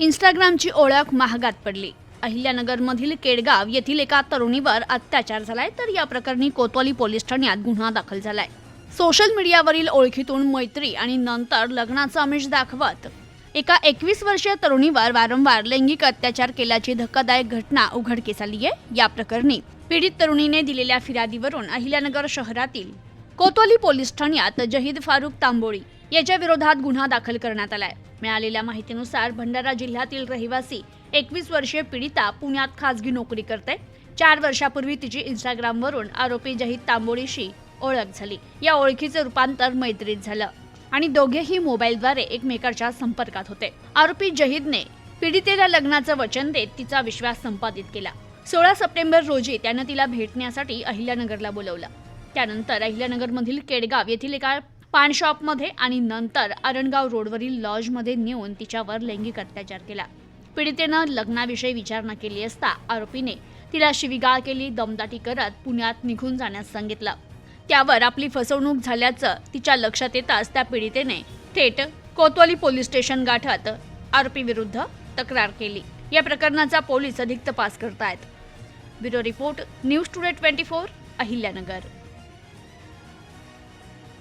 इंस्टाग्रामची ओळख महागात पडली. अहिल्यानगरमधील केडगाव येथील एका तरुणीवर अत्याचार झालाय तर या प्रकरणी कोतवाली पोलीस ठाण्यात गुन्हा दाखल झालाय. सोशल मीडियावरील ओळखीतून मैत्री आणि नंतर लग्नाचं आमिष दाखवत एका एकवीस वर्षीय तरुणीवर वारंवार लैंगिक अत्याचार केल्याची धक्कादायक घटना उघडकीस आली आहे या प्रकरणी पीडित तरुणीने दिलेल्या फिर्यादीवरून अहिल्यानगर शहरातील कोतवाली पोलीस ठाण्यात जहीद फारुख तांबोळी याच्या विरोधात गुन्हा दाखल करण्यात आलाय. मिळालेल्या माहितीनुसार भंडारा जिल्ह्यातील रहिवासी एकवीस वर्षीय पीडिता पुण्यात खासगी नोकरी करते. चार वर्षापूर्वी तिची इंस्टाग्रामवरून आरोपी जहीद तांबोळीशी ओळख झाली. या ओळखीचे रूपांतर मैत्रीत झालं आणि दोघेही मोबाईलद्वारे एकमेकांच्या संपर्कात होते. आरोपी जहीदने पीडितेला लग्नाचं वचन देत तिचा विश्वास संपादित केला. सोळा सप्टेंबर रोजी त्यानं तिला भेटण्यासाठी अहिल्यानगरला बोलवलं. त्यानंतर अहिल्यानगरमधील केडगाव येथील एका पानशॉपमध्ये आणि नंतर अरणगाव रोडवरील लॉजमध्ये नेऊन तिच्यावर लैंगिक अत्याचार केला. पीडितेनं लग्नाविषयी विचारणा केली असता आरोपीने तिला शिवीगाळ केली दमदाटी करत पुण्यात निघून जाण्यास सांगितलं. त्यावर आपली फसवणूक झाल्याचं तिच्या लक्षात येताच त्या पीडितेने थेट कोतवाली पोलीस स्टेशन गाठत आरोपीविरुद्ध तक्रार केली. या प्रकरणाचा पोलीस अधिक तपास करतायत. Bureau report news today twenty four Ahilyanagar.